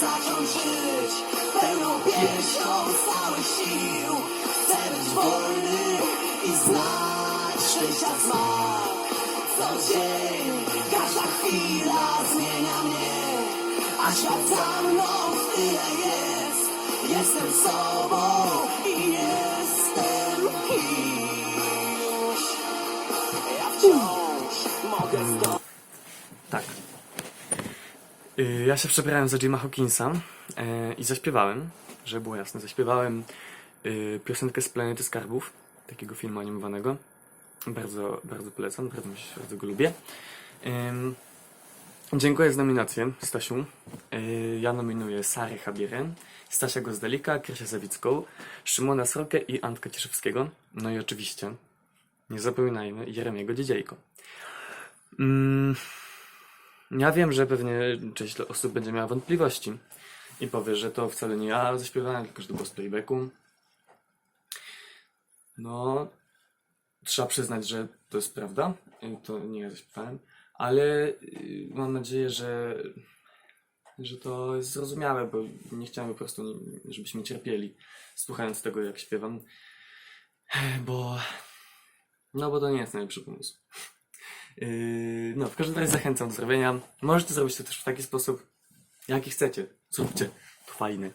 zacząć żyć. Pełną pieśnią całych sił. Chcę być wolny i znać szczęścia smak Co dzień, każda chwila zmienia mnie. A świat za mną tyle jest. Jestem sobą i jestem kimś. Ja wciąż mogę zdobyć Tak. Y, Ja się przebrałem za Jima Hawkinsa e, i zaśpiewałem, żeby było jasne, zaśpiewałem y, piosenkę z Planety Skarbów, takiego filmu animowanego. Bardzo, bardzo polecam, bardzo, bardzo go lubię. Dziękuję za nominację, Stasiu. Y, Ja nominuję Sarę Habierę, Stasia Gozdelika, Krysię Zawicką, Szymona Srokę i Antka Cieszewskiego. No i oczywiście, nie zapominajmy, Jeremiego Dziedziejko. Mm, ja wiem, że pewnie część osób będzie miała wątpliwości i powie, że to wcale nie ja zaśpiewałem, tylko że to było z playbacku. No, trzeba przyznać, że to jest prawda. To nie ja zaśpiewałem, ale y, mam nadzieję, że, że to jest zrozumiałe, bo nie chciałem po prostu, żebyśmy cierpieli słuchając tego, jak śpiewam, bo no bo to nie jest najlepszy pomysł. Yy, no, w każdym razie zachęcam do zrobienia. Możecie zrobić to też w taki sposób, jaki chcecie. Zróbcie. To fajne.